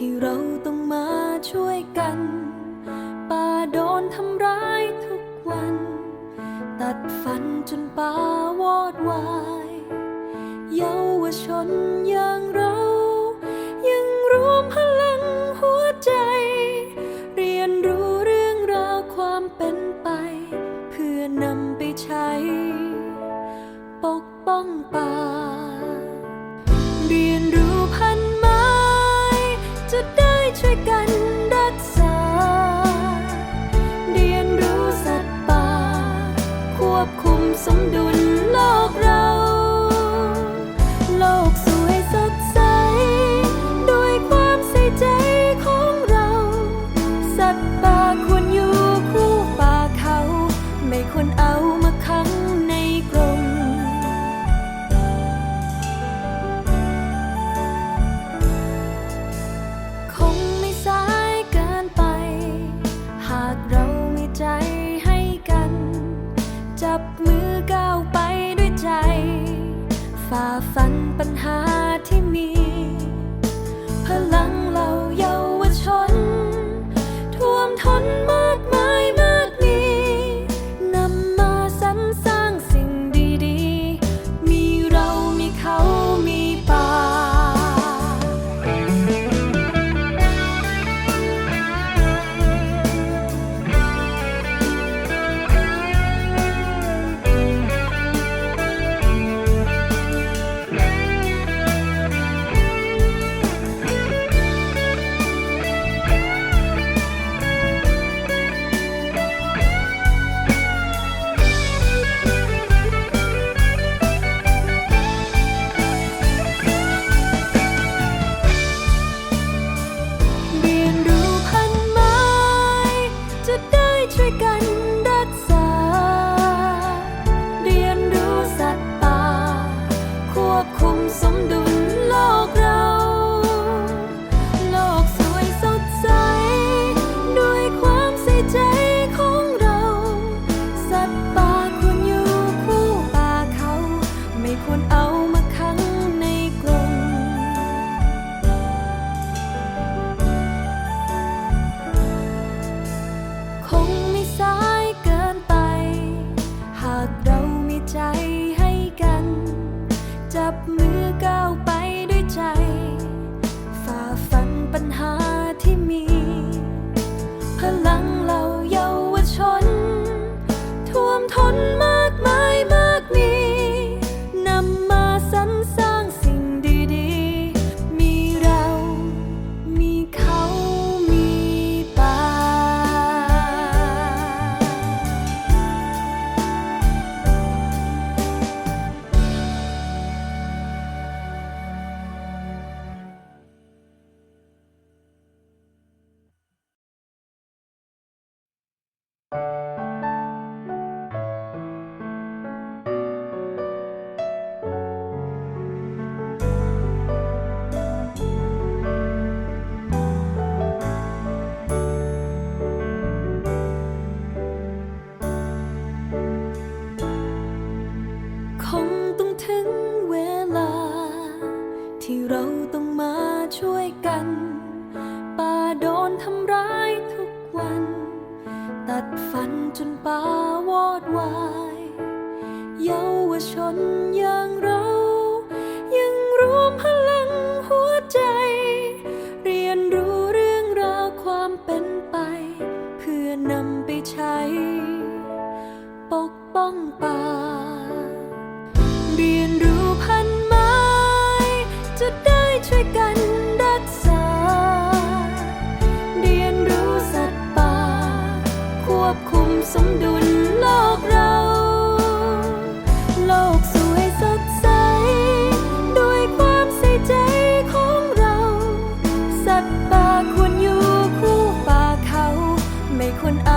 ที่เราต้องมาช่วยกัน ป่าโดนทำร้าย ฝันจนป่าวอดวาย เยาวชนยังามาขังในกรงคงไม่สายเกินไป หากเรามีใจให้กัน จับมือก้าวไปด้วยใจ ฝ่าฟันปัญหาที่ 很浪。 ทำร้ายทุกวัน ตัดฟันจนปาวอดวาย เยาวชนอย่างเรา ยังรวมพลังหัวใจ เรียนรู้เรื่องราวความเป็นไป เพื่อนำไปใช้ ปกป้องป่า 红豆